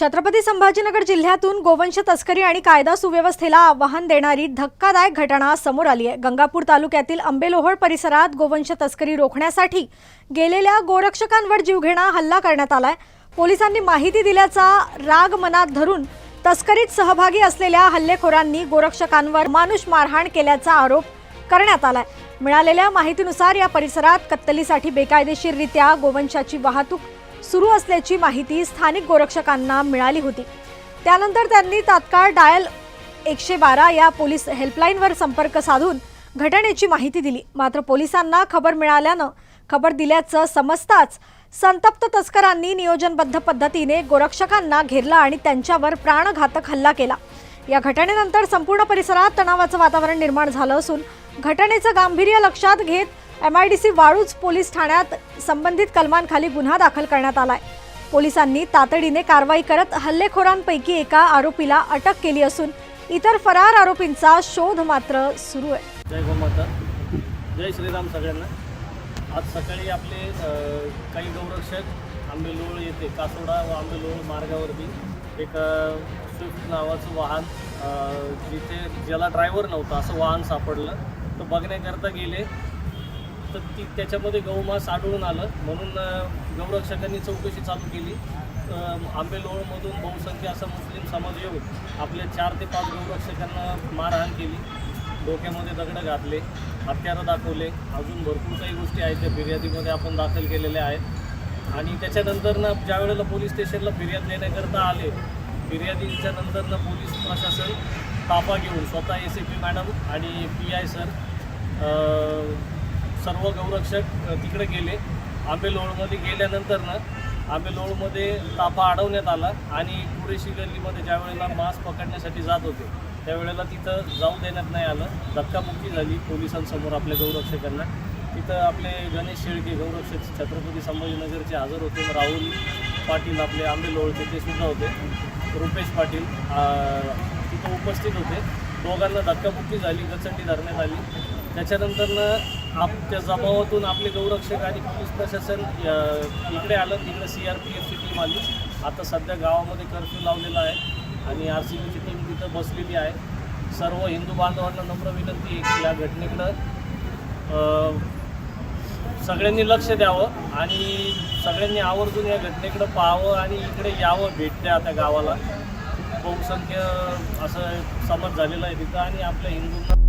छत्रपती संभाजीनगर जिल्ह्यातून गोवंश तस्करी आणि कायदा सुव्यवस्थेला आव्हान देणारी धक्कादायक घटना समोर आली आहे. गंगापूर तालुक्यातील आंबेलोहळ परिसरात गोवंश तस्करी रोखण्यासाठी गेलेल्या गोरक्षकांवर जीवघेणा हल्ला करण्यात आलाय. पोलिसांनी माहिती दिल्याचा राग मनात धरून तस्करीत सहभागी असलेल्या हल्लेखोरांनी गोरक्षकांवर मानुष मारहाण केल्याचा आरोप करण्यात आलाय. मिळालेल्या माहितीनुसार या परिसरात कत्तलीसाठी बेकायदेशीररित्या गोवंशाची वाहतूक सुरू असल्याची माहिती स्थानिक गोरक्षकांना मिळाली होती. त्यानंतर त्यांनी तात्काळ डायल एकशे बारा या पोलीस हेल्पलाईनवर संपर्क साधून घटनेची माहिती दिली. मात्र पोलिसांना खबर मिळाल्यानं खबर दिल्याचं समजताच संतप्त तस्करांनी नियोजनबद्ध पद्धतीने गोरक्षकांना घेरलं आणि त्यांच्यावर प्राणघातक हल्ला केला. या घटनेनंतर संपूर्ण परिसरात तणावाचं वातावरण निर्माण झालं असून घटनेचं गांभीर्य लक्षात घेत M I D C Waluj police ठाण्यात संबंधित कलमांखाली गुन्हा दाखल करण्यात आलाय. पोलिसांनी तातडीने कारवाई करत हल्लेखोरांपैकी एका आरोपीला अटक केली असून इतर फरार आरोपींचा शोध मात्र सुरू आहे. जय गोमाता. जय श्रीराम सगळ्यांना. आज सकाळी आपले काही गौरक्षक आंबेलोळ येथे कासोडा व आंबेलोळ मार्गावरती एक स्विफ्ट नावाचं वाहन जिथे ज्याला ड्रायव्हर नव्हता असं वाहन सापडलं. तर बघण्याकरता गेले. तर ती त्याच्यामध्ये गौमास आढळून आलं. म्हणून गौरक्षकांनी चौकशी चालू केली. आंबेलोळमधून बहुसंख्य असा मुस्लिम समाज येऊन आपल्या चार ते पाच गौरक्षकांना मारहाण केली. डोक्यामध्ये दगडं घातले हत्यारं दाखवले. अजून भरपूर काही गोष्टी आहेत त्या फिर्यादीमध्ये आपण दाखल केलेल्या आहेत. आणि त्याच्यानंतर ना ज्या वेळेला पोलीस स्टेशनला फिर्याद देण्याकरता आले फिर्यादीच्या नंतर ना पोलीस प्रशासन ताफा घेऊन स्वतः ए सी पी मॅडम आणि पी आय सर सर्व गौरक्षक तिकडे गेले. आंबेलोळमध्ये गेल्यानंतर ना आंबेलोळमध्ये ताफा अडवण्यात आला आणि कुरेशी गल्लीमध्ये ज्या वेळेला मास्क पकडण्यासाठी जात होते त्यावेळेला तिथं जाऊ देण्यात नाही आलं. धक्कामुक्की झाली पोलिसांसमोर आपल्या गौरक्षकांना. तिथं आपले गणेश शेळके गौरक्षक छत्रपती संभाजीनगरचे हजर होते. राहुल पाटील आपले आंबेलोळचे ते सुद्धा होते. रुपेश पाटील तिथं उपस्थित होते. दोघांना धक्कामुक्की झाली गचंडी धरण्यात आली. त्याच्यानंतरनं आपल्या जमावातून आपले गौरक्षक आणि पोलीस प्रशासन इकडे आलं तिकडे सी आर पी एफची टीम आली. आता सध्या गावामध्ये कर्फ्यू लावलेला आहे आणि आर सी बीची टीम तिथं बसलेली आहे. सर्व हिंदू बांधवांना नम्र विनंती आहे की या घटनेकडं सगळ्यांनी लक्ष द्यावं आणि सगळ्यांनी आवर्जून या घटनेकडं पाहावं आणि इकडे यावं भेट द्या त्या गावाला. बहुसंख्य असं समज झालेलं आहे तिथं आणि आपल्या हिंदूंना